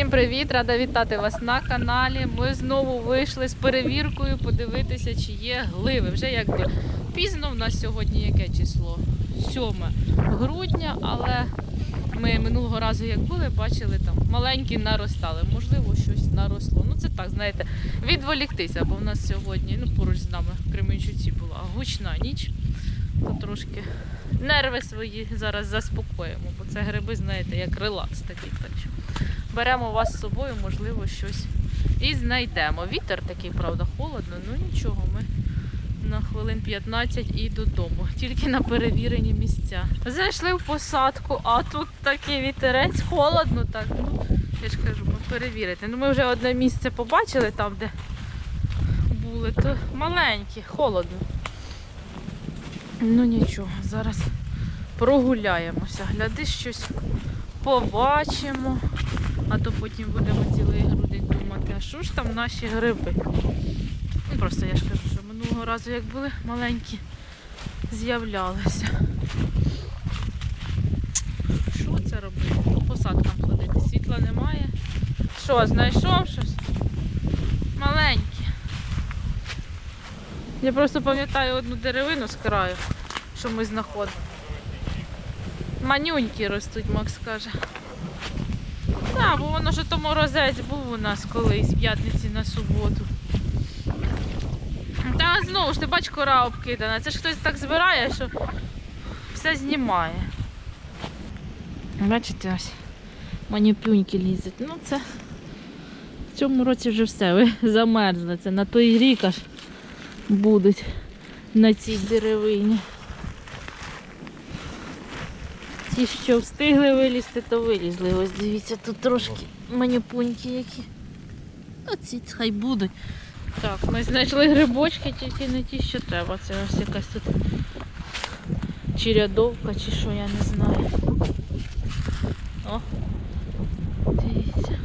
Всім привіт! Рада вітати вас на каналі. Ми знову вийшли з перевіркою подивитися, чи є гливи. Вже якби пізно в нас сьогодні яке число? 7 грудня, але ми минулого разу, як були, бачили там маленькі наростали. Можливо, щось наросло. Ну це так, знаєте, відволіктися, бо в нас сьогодні, ну поруч з нами в Кременчуці була гучна ніч. То трошки нерви свої зараз заспокоїмо, бо це гриби, знаєте, як релакс такий. Так що беремо вас з собою, можливо, щось і знайдемо. Вітер такий, правда, холодно, ну нічого, ми на хвилин 15 і додому, тільки на перевірені місця. Зайшли в посадку, а тут такий вітерець, холодно так. Ну, я ж кажу, ми перевірити. Ну, ми вже одне місце побачили там, де були, то маленькі, холодно. Ну нічого, зараз прогуляємося. Гляди, щось побачимо. А то потім будемо цілий грудень думати, а що ж там наші гриби? Ну, просто я ж кажу, що минулого разу, як були маленькі, з'являлися. Що це робити? По посадкам ходити. Світла немає. Що, знайшов щось? Я просто пам'ятаю одну деревину з краю, що ми знаходимо. Манюнькі ростуть, Макс каже. Так, бо воно ж то морозець був у нас колись п'ятниці на суботу. Та знову ж ти бач, кора обкидана. Це ж хтось так збирає, що все знімає. Бачите, ось маніпюньки лізуть. Ну це в цьому році вже все, ви замерзли. Це на той рік аж будуть на цій деревині. Ті, що встигли вилізти, то вилізли. Ось дивіться, тут трошки маніпуньки які. Оці хай будуть. Так, ми знайшли грибочки, тільки не ті, що треба. Це ось якась тут чи рядовка, чи що, я не знаю. О, дивіться.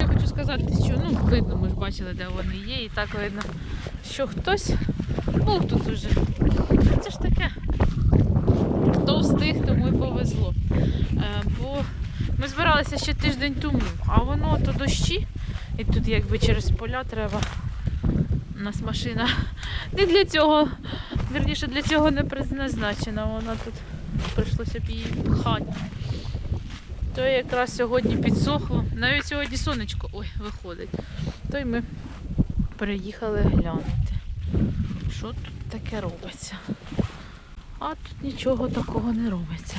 Я хочу сказати, що ну, видно, ми ж бачили, де вони є, і так видно, що хтось був тут уже. Це ж таке. Хто встиг, тому і повезло. Е, бо ми збиралися ще тиждень тому, а воно то дощі, і тут якби через поля треба. У нас машина не для цього, верніше для цього не призначена. Вона тут прийшлося б її пхати. То якраз сьогодні підсохло. Навіть сьогодні сонечко ой, виходить. То й ми приїхали глянути, що тут таке робиться. А тут нічого такого не робиться.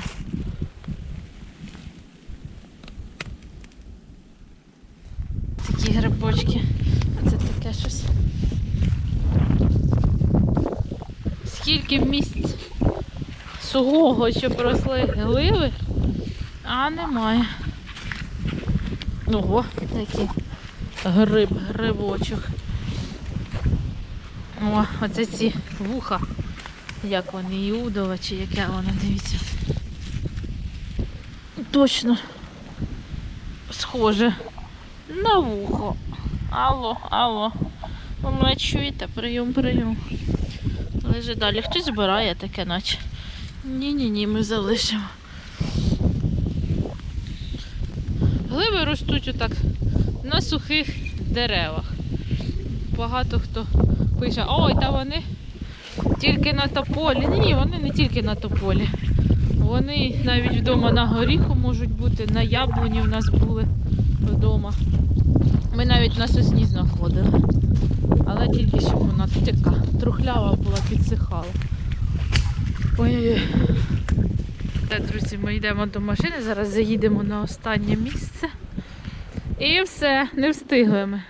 Такі грибочки. А це таке щось. Скільки місць сухого, щоб росли гливи, а немає. Ого, такий гриб, грибочок. О, оце ці вуха. Як вони, Іудова чи яке воно, дивіться. Точно схоже на вухо. Алло, алло. Ви мене чуєте? Прийом, прийом. Лежи далі. Хтось збирає таке, наче. Ні-ні-ні, ми залишимо. Глиби ростуть отак на сухих деревах. Багато хто пише, ой, та вони тільки на тополі. Ні, вони не тільки на тополі. Вони навіть вдома на горіху можуть бути, на яблуні в нас були вдома. Ми навіть на сосні знаходили. Але тільки щоб вона така трухлява була, підсихала. Ой-ой-ой. Так, друзі, ми йдемо до машини, зараз заїдемо на останнє місце. І все, не встигли ми.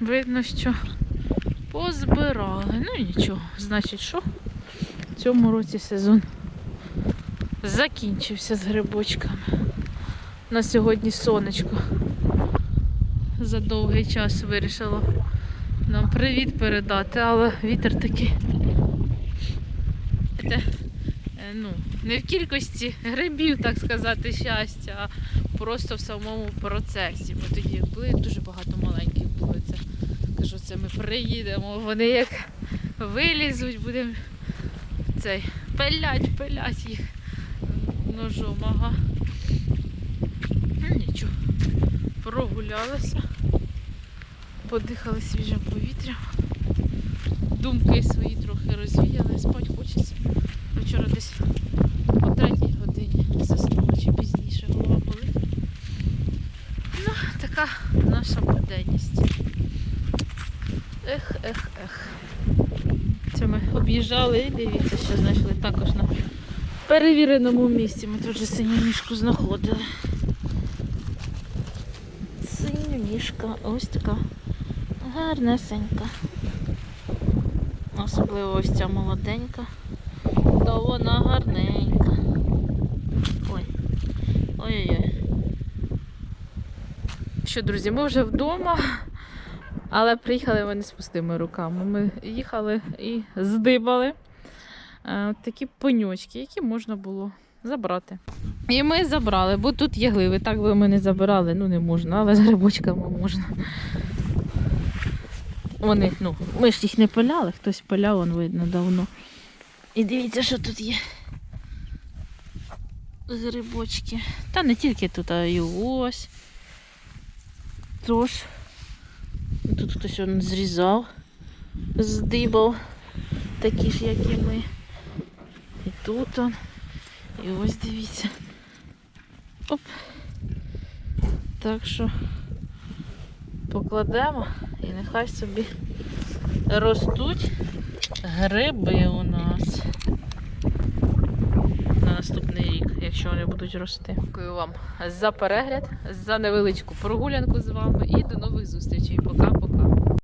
Видно, що позбирали. Ну нічого, значить, що в цьому році сезон закінчився з грибочками. На сьогодні сонечко за довгий час вирішило нам привіт передати, але вітер такий. Е, Ну, не в кількості грибів, так сказати, щастя, а просто в самому процесі. Бо тоді були дуже багато маленьких було. Це кажу, це ми приїдемо. Вони як вилізуть, будемо цей пилять, пилять їх ножом, ага. Ну, нічого. Прогулялася, подихали свіжим повітрям. Думки свої трохи розвіяли, спать хочеться. Вчора десь о третій годині заснула чи пізніше голова болить. Ну, така наша буденність. Ех, ех, ех. Це ми об'їжджали і дивіться, що знайшли також на перевіреному місці. Ми тут же синю ніжку знаходили. Синя ніжка, ось така гарнесенька. Особливо ось ця молоденька. То вона гарненька. Ой. Ой-ой-ой. Що, друзі, ми вже вдома, але приїхали не з пустими руками. Ми їхали і здибали е, такі пеньочки, які можна було забрати. І ми забрали, бо тут є гливи. Так би ми не забирали, ну не можна, але з грибочками можна. Вони, ну, ми ж їх не пиляли, хтось пиляв, он видно давно. І дивіться, що тут є. Грибочки. Та не тільки тут, а й ось. Тож. Тут хтось он зрізав, здибав, такі ж, як і ми. І тут он. І ось дивіться. Оп. Так що покладемо і нехай собі ростуть гриби у нас на наступний рік, якщо вони будуть рости. Дякую вам за перегляд, за невеличку прогулянку з вами і до нових зустрічей. Пока-пока.